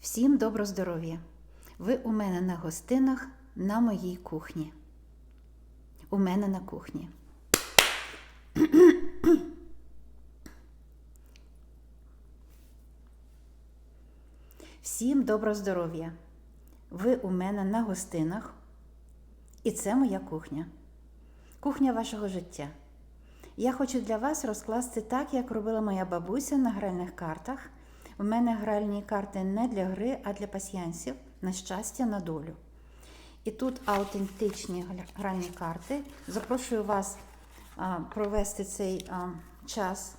Всім добро здоров'я! Ви у мене на гостинах на моїй кухні. У мене на кухні. Всім добро здоров'я! Ви у мене на гостинах. І це моя кухня. Кухня вашого життя. Я хочу для вас розкласти так, як робила моя бабуся на гральних картах. У мене гральні карти не для гри, а для пасьянсів, на щастя, на долю. І тут аутентичні гральні карти. Запрошую вас провести цей час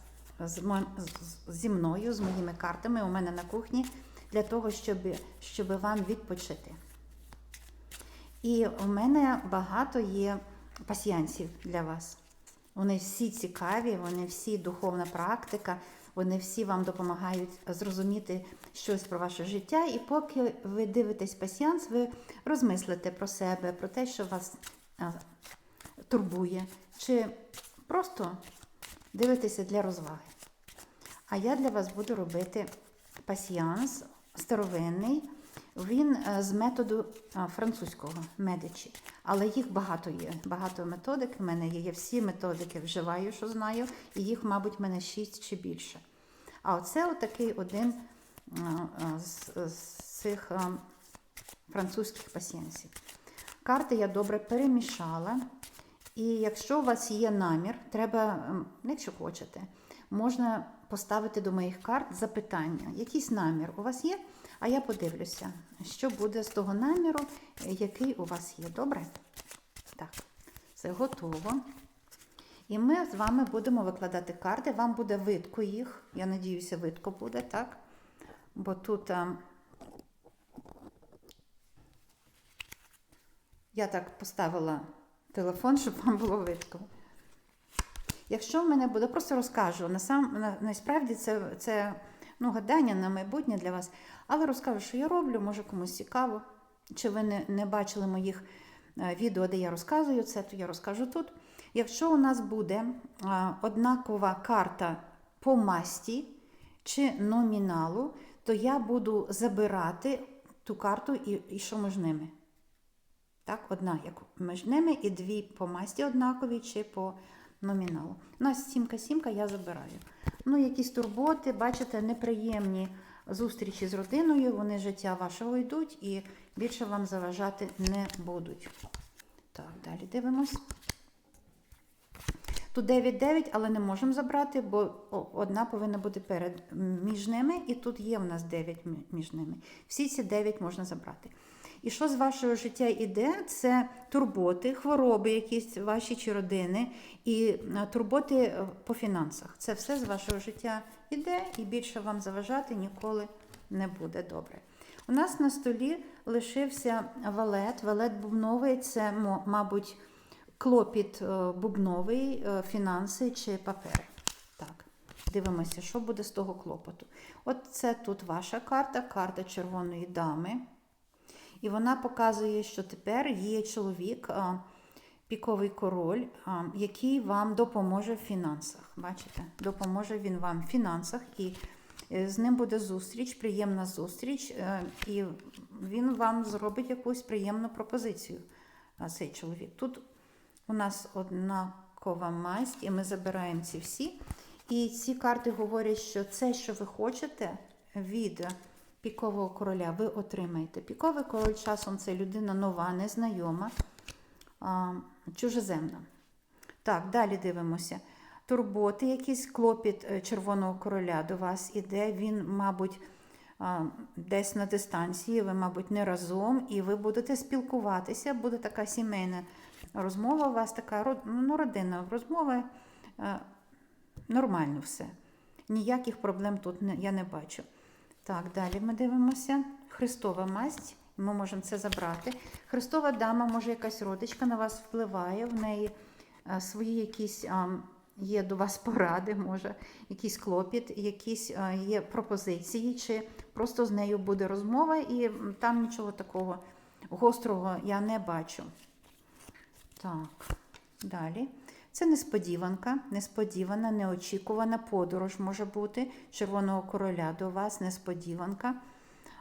зі мною, з моїми картами у мене на кухні, для того, щоб, щоб вам відпочити. І у мене багато є пасіянсів для вас. Вони всі цікаві, вони всі духовна практика, вони всі вам допомагають зрозуміти щось про ваше життя. І поки ви дивитесь пасіянс, ви розмислите про себе, про те, що вас турбує, чи просто дивитеся для розваги. А я для вас буду робити пасіянс старовинний. Він е, з методу французького медичі. Але їх багато є. Багато методик. У мене є, я всі методики вживаю, що знаю, і їх, мабуть, в мене шість чи більше. А оце отакий один з, з цих французьких пасіянсів. Карти я добре перемішала. І якщо у вас є намір, треба, якщо хочете, можна поставити до моїх карт запитання. Якийсь намір у вас є? А я подивлюся, що буде з того наміру, який у вас є. Добре? Так, все готово. І ми з вами будемо викладати карти. Вам буде видко їх. Я надіюся, видко буде, так? Бо тут а, я так поставила телефон, щоб вам було видко. Якщо в мене буде, просто розкажу. Насам, на, насправді це, це ну, гадання на майбутнє для вас. Але розкажу, що я роблю, може комусь цікаво. Чи ви не, не бачили моїх е, відео, де я розказую це, то я розкажу тут. Якщо у нас буде однакова карта по масті чи номіналу, то я буду забирати ту карту і, і що між ними. Так, одна як між ними і дві по масті однакові чи по номіналу. У нас сімка-сімка я забираю. Ну, якісь турботи, бачите, неприємні зустрічі з родиною, вони життя вашого йдуть і більше вам заважати не будуть. Так, далі дивимось. Тут 9-9, але не можемо забрати, бо одна повинна бути перед між ними, і тут є в нас 9 між ними. Всі ці 9 можна забрати. І що з вашого життя іде? Це турботи, хвороби, якісь ваші чи родини, і е, турботи е, по фінансах. Це все з вашого життя іде, і більше вам заважати ніколи не буде добре. У нас на столі лишився валет. Валет бубновий це, мабуть, клопіт е, бубновий, е, фінанси чи папери. Так, дивимося, що буде з того клопоту. От це тут ваша карта, карта червоної дами. І вона показує, що тепер є чоловік, піковий король, який вам допоможе в фінансах. Бачите? Допоможе він вам в фінансах, і е, з ним буде зустріч, приємна зустріч, е, і він вам зробить якусь приємну пропозицію. Цей чоловік. Тут у нас однакова масть, і ми забираємо ці всі. І ці карти говорять, що це, що ви хочете від пікового короля, ви отримаєте. Піковий король часом це людина нова, незнайома, чужеземна. Так, далі дивимося. Турботи, якийсь клопіт е, Червоного короля до вас іде. Він, мабуть, десь на дистанції, ви, мабуть, не разом, і ви будете спілкуватися, буде така сімейна розмова у вас, така ну, родинна розмова. е, Нормально все. Ніяких проблем тут я не бачу. Так, далі ми дивимося. Христова масть. Ми можемо це забрати. Христова дама, може, якась родичка на вас впливає, в неї е, свої якісь є до вас поради, може, якийсь клопіт, якісь є пропозиції, чи просто з нею буде розмова, і там нічого такого гострого я не бачу. Так, далі. Це несподіванка, несподівана, неочікувана подорож може бути Червоного короля до вас, несподіванка.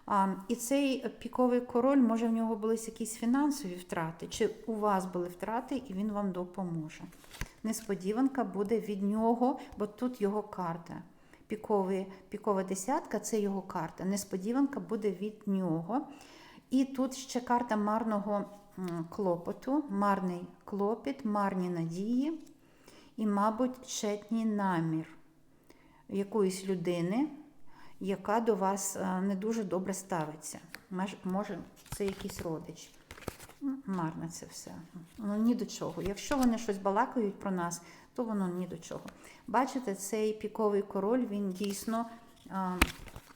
А, і цей піковий король, може, в нього були якісь фінансові втрати, чи у вас були втрати, і він вам допоможе. Несподіванка буде від нього, бо тут його карта. Піковий, пікова десятка це його карта. Несподіванка буде від нього. І тут ще карта марного клопоту, марний клопіт, марні надії і, мабуть, тщетній намір якоїсь людини, яка до вас е, не дуже добре ставиться. Може, це якийсь родич. М, Марне це все. Ну, ні до чого. Якщо вони щось балакають про нас, то воно ні до чого. Бачите, цей піковий король, він дійсно а,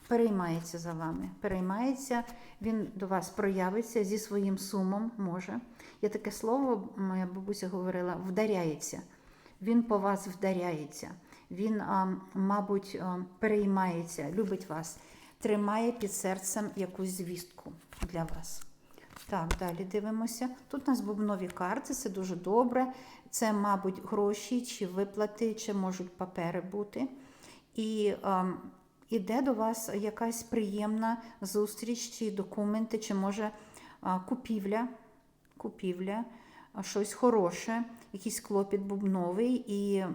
переймається за вами. Переймається, він до вас проявиться зі своїм сумом, може. Є таке слово, моя бабуся говорила, вдаряється. Він по вас вдаряється. Він, мабуть, переймається, любить вас, тримає під серцем якусь звістку для вас. Так, далі дивимося. Тут у нас бубнові карти, це дуже добре. Це, мабуть, гроші чи виплати, чи можуть папери бути. І іде до вас якась приємна зустріч, чи документи, чи може купівля, купівля, щось хороше, якийсь клопіт бубновий, і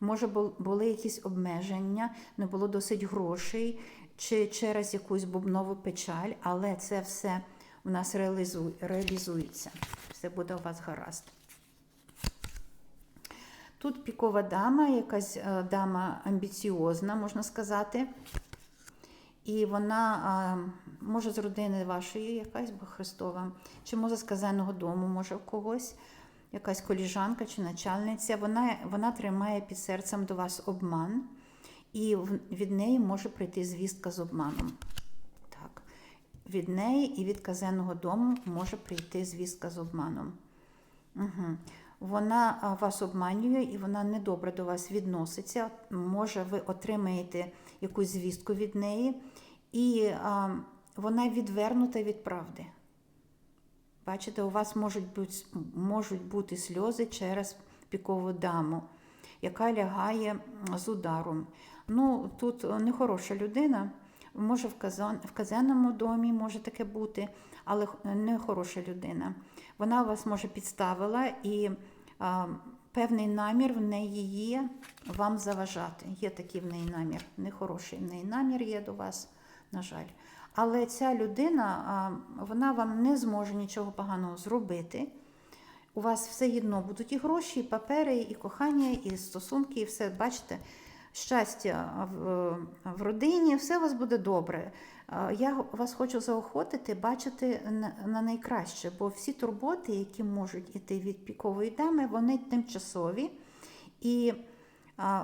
може були якісь обмеження, не було досить грошей, чи через якусь бубнову печаль, але це все у нас реалізується. Все буде у вас гаразд. Тут пікова дама, якась е, дама амбіціозна, можна сказати. І вона може з родини вашої, якась бо Христова, чи може з казенного дому, може в когось, якась коліжанка чи начальниця. Вона, вона тримає під серцем до вас обман, і від неї може прийти звістка з обманом. Так. Від неї і від казенного дому може прийти звістка з обманом. Угу. Вона вас обманює і вона недобре до вас відноситься. Може, ви отримаєте якусь звістку від неї, і а, вона відвернута від правди. Бачите, у вас можуть бути, можуть бути сльози через пікову даму, яка лягає з ударом. Ну, тут нехороша людина. Може, в, казенному домі може таке бути, але х- не хороша людина. Вона вас може підставила і а, певний намір в неї є вам заважати. Є такий в неї намір. Нехороший в неї намір є до вас, на жаль. Але ця людина, вона вам не зможе нічого поганого зробити. У вас все одно будуть і гроші, і папери, і кохання, і стосунки, і все. Бачите, щастя в, в родині, все у вас буде добре. Я вас хочу заохотити, бачити на, на найкраще, бо всі турботи, які можуть іти від пікової дами, вони тимчасові. І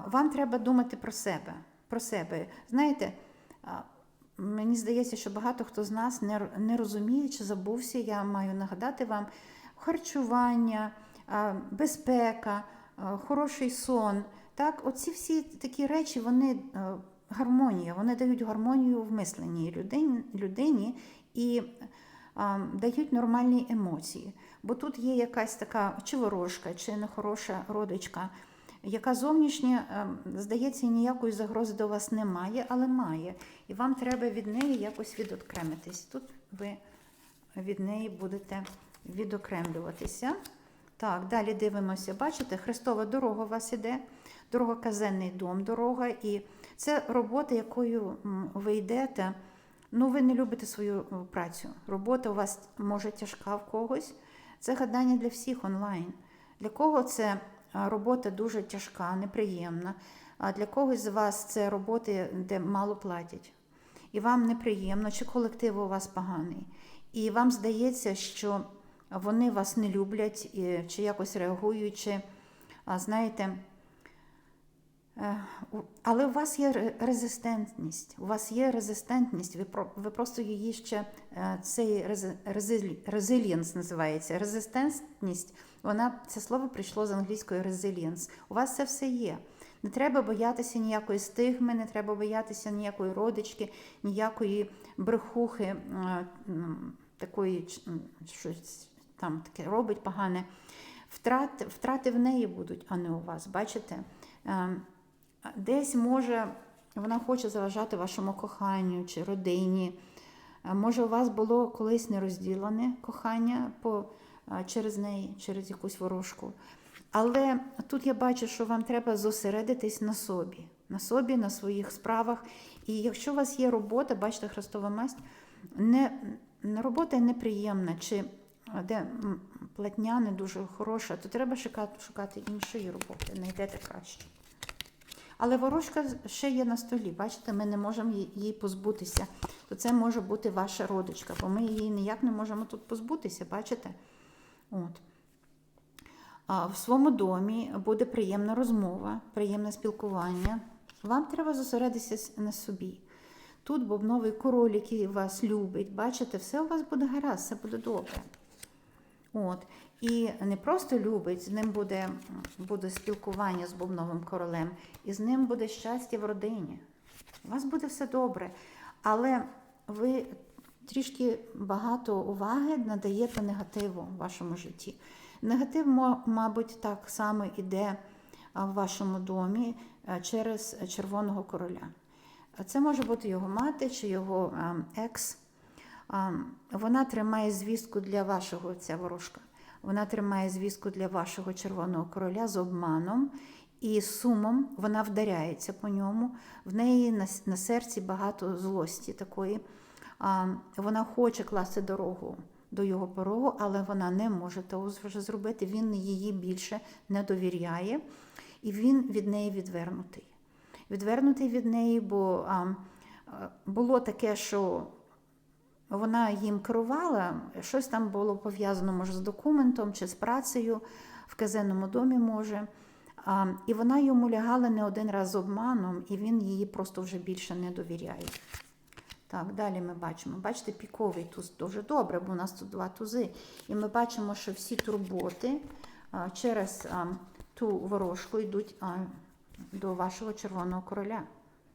вам треба думати про себе. Про себе. Знаєте, мені здається, що багато хто з нас не, розуміє чи забувся. Я маю нагадати вам харчування, безпека, хороший сон. Так, оці всі такі речі, вони гармонія, вони дають гармонію в мисленні людині, і а, дають нормальні емоції. Бо тут є якась така чи ворожка, чи нехороша родичка, яка зовнішня, е, здається, ніякої загрози до вас немає, але має. І вам треба від неї якось відокремитись. Тут ви від неї будете відокремлюватися. Так, далі дивимося. Бачите, Христова дорога у вас іде, дорога казенний дом, дорога. І це робота, якою ви йдете. Ну, ви не любите свою е, працю. Робота у вас може тяжка в когось. Це гадання для всіх онлайн. Для кого це робота дуже тяжка, неприємна, а для когось з вас це роботи, де мало платять. І вам неприємно, чи колектив у вас поганий. І вам здається, що вони вас не люблять, чи якось реагують, чи, знаєте, Е, Але у вас є резистентність. У вас є резистентність. Ви ви просто її ще е, цей резилієнс називається. Резистентність. Вона це слово прийшло з англійської resilience. У вас це все є. Не треба боятися ніякої стигми, не треба боятися ніякої родички, ніякої брехухи, е, такої щось там таке робить погане. Втрати, втрати в неї будуть, а не у вас. Бачите? Десь може вона хоче заважати вашому коханню чи родині, Може, у вас було колись нерозділене кохання по, через неї, через якусь ворожку. Але тут я бачу, що вам треба зосередитись на собі, на собі, на своїх справах. І якщо у вас є робота, бачите, Христова масть, не, не робота неприємна, чи де платня не дуже хороша, то треба шукати, шукати іншої роботи, знайдете краще. Але ворожка ще є на столі. Бачите, ми не можемо її- позбутися. То це може бути ваша родичка, бо ми її ніяк не можемо тут позбутися, бачите? От. А в своєму домі буде приємна розмова, приємне спілкування. Вам треба зосередитися на собі. Тут бобновий король, який вас любить, бачите, все у вас буде гаразд, все буде добре. От. І не просто любить, з ним буде, буде спілкування з бубновим королем, і з ним буде щастя в родині. У вас буде все добре. Але ви трішки багато уваги надаєте негативу в вашому житті. Негатив, мабуть, так само іде в вашому домі через червоного короля. Це може бути його мати чи його а, екс. Вона тримає звістку для вашого, ця ворожка. Вона тримає звістку для вашого червоного короля з обманом і сумом. Вона вдаряється по ньому. В неї на, на серці багато злості такої. А, Вона хоче класти дорогу до його порогу, але вона не може того зробити. Він її більше не довіряє, і він від неї відвернутий. Відвернутий від неї, бо а, було таке, що вона їм керувала, щось там було пов'язано, може, з документом чи з працею в казенному домі, може. А, і вона йому лягала не один раз з обманом, і він її просто вже більше не довіряє. Так, далі ми бачимо. Бачите, піковий туз дуже добре, бо у нас тут два тузи. І ми бачимо, що всі турботи а, через а, ту ворожку йдуть а, до вашого червоного короля.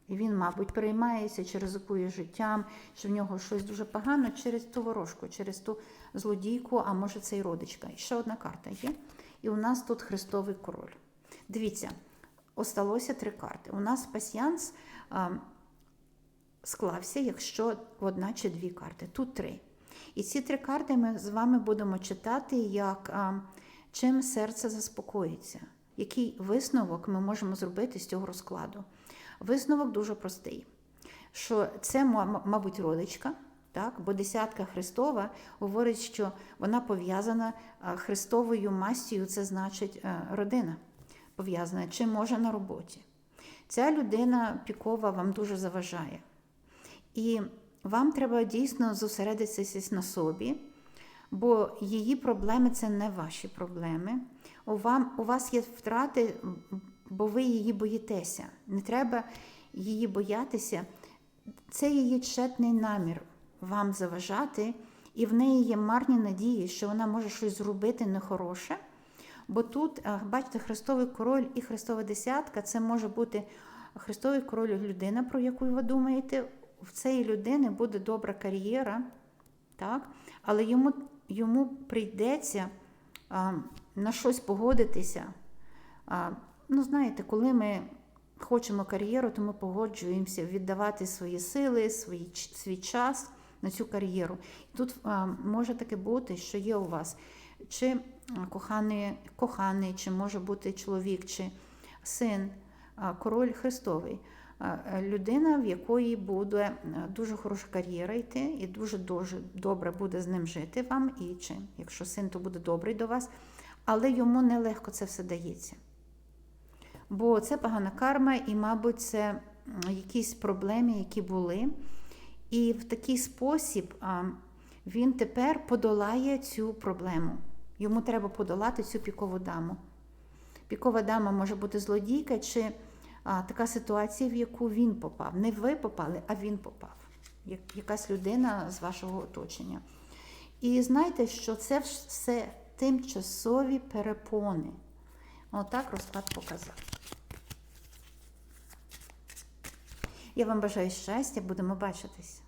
І він, мабуть, переймається чи ризикує життям, що в нього щось дуже погано через ту ворожку, через ту злодійку, а може це і родичка. І ще одна карта є. І у нас тут Христовий король. Дивіться, осталося три карти. У нас пасіянс склався, якщо одна чи дві карти. Тут три. І ці три карти ми з вами будемо читати, як а, чим серце заспокоїться, який висновок ми можемо зробити з цього розкладу. Висновок дуже простий, що це, мабуть, родичка, так? бо десятка Христова говорить, що вона пов'язана Христовою мастю, це значить е, родина пов'язана, чи може на роботі. Ця людина пікова вам дуже заважає. І вам треба дійсно зосередитися на собі, бо її проблеми це не ваші проблеми. У, вам, у вас є втрати, бо ви її боїтеся. Не треба її боятися. Це її тщетний намір вам заважати, і в неї є марні надії, що вона може щось зробити нехороше. Бо тут, бачите, Христовий король і Христова десятка це може бути Христовий король людина, про яку ви думаєте. В цієї людини буде добра кар'єра, так? але йому, йому прийдеться а, на щось погодитися. А, ну, знаєте, коли ми хочемо кар'єру, то ми погоджуємося віддавати свої сили, свій, свій час на цю кар'єру. Тут а, може таке бути, що є у вас чи коханий, коханий, чи може бути чоловік, чи син, король Христовий. Е, Людина, в якої буде е, дуже хороша кар'єра йти, і дуже дуже добре буде з ним жити вам, і чи якщо син, то буде добрий до вас, але йому нелегко це все дається. Бо це погана карма, і, мабуть, це якісь проблеми, які були. І в такий спосіб він тепер подолає цю проблему. Йому треба подолати цю пікову даму. Пікова дама може бути злодійка чи а, така ситуація, в яку він попав. Не ви попали, а він попав. Як, якась людина з вашого оточення. І знайте, що це все тимчасові перепони. Отак розклад показав. Я вам бажаю щастя, будемо бачитись.